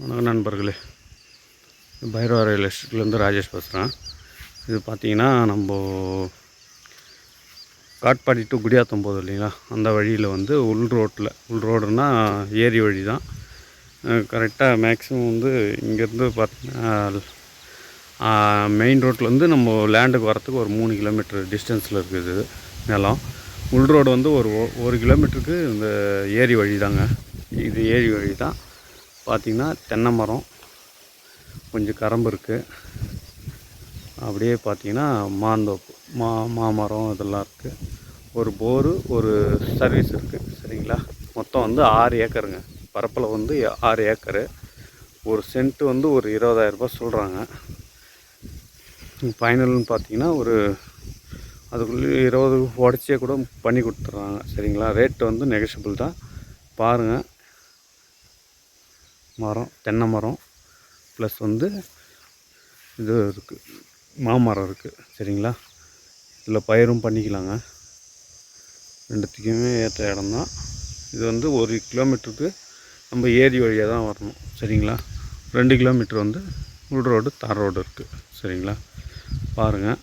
வணக்கம் நண்பர்களே. பைரவா ரயில் எஸ்டேட்லேருந்து ராஜேஷ் பேசுகிறேன் இது பார்த்தீங்கன்னா நம்ம காட்பாடி டு குடியாத்தம் போதும் இல்லைங்களா? அந்த வழியில் வந்து உள் ரோட்டில் உள் ரோடுனா ஏரி வழி தான். கரெக்டாக மேக்ஸிமம் வந்து இங்கேருந்து பார்த்தீங்கன்னா மெயின் ரோட்லேருந்து நம்ம லேண்டுக்கு வரத்துக்கு ஒரு மூணு கிலோமீட்டர் டிஸ்டன்ஸில் இருக்குது நிலம். உள் ரோடு வந்து ஒரு ஒரு கிலோமீட்டருக்கு இந்த ஏரி வழி தாங்க இது ஏரி வழி தான் பார்த்திங்கன்னா தென்னை மரம் கொஞ்சம் கரம்பு இருக்குது அப்படியே பார்த்தீங்கன்னா மாந்தோப்பு மா மாமரம் இதெல்லாம் இருக்குது ஒரு போரு ஒரு சர்வீஸ் இருக்குது சரிங்களா? மொத்தம் வந்து ஆறு ஏக்கருங்க. பரப்பில் வந்து ஆறு ஏக்கரு. ஒரு சென்ட்டு வந்து ஒரு இருபதாயிரரூபா சொல்கிறாங்க ஃபைனல்னு பார்த்தீங்கன்னா ஒரு அதுக்குள்ளே இருபது உடச்சியே கூட பண்ணி கொடுத்துட்றாங்க சரிங்களா? ரேட்டு வந்து நெகஷியபிள் தான். பாருங்கள் மரம் தென்னை மரம் ப்ளஸ் வந்து இது இருக்குது மாமரம் இருக்குது சரிங்களா? இதில் பயிரும் பண்ணிக்கலாங்க. ரெண்டுத்துக்குமே ஏற்ற இடம் தான் இது வந்து ஒரு கிலோமீட்டருக்கு நம்ம ஏரி வழியாக தான் வரணும் சரிங்களா? ரெண்டு கிலோமீட்டர் வந்து உள் ரோடு தார் ரோடு இருக்குது சரிங்களா? பாருங்கள்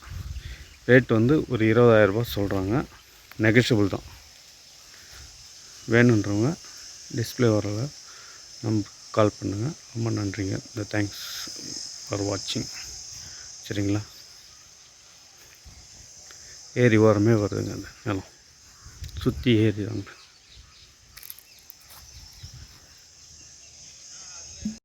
ரேட் வந்து ஒரு இருபதாயிரரூபா சொல்கிறாங்க நெகஷியபிள் தான். வேணுன்றவங்க டிஸ்பிளே வரல. நம்ம கால் பண்ணுங்கள் ரொம்ப நன்றிங்க. இந்த தேங்க்ஸ் ஃபார் வாட்சிங் சரிங்களா? ஏரி ஓரமே வருதுங்க. அந்த நிலம். சுற்றி ஏரி தாங்க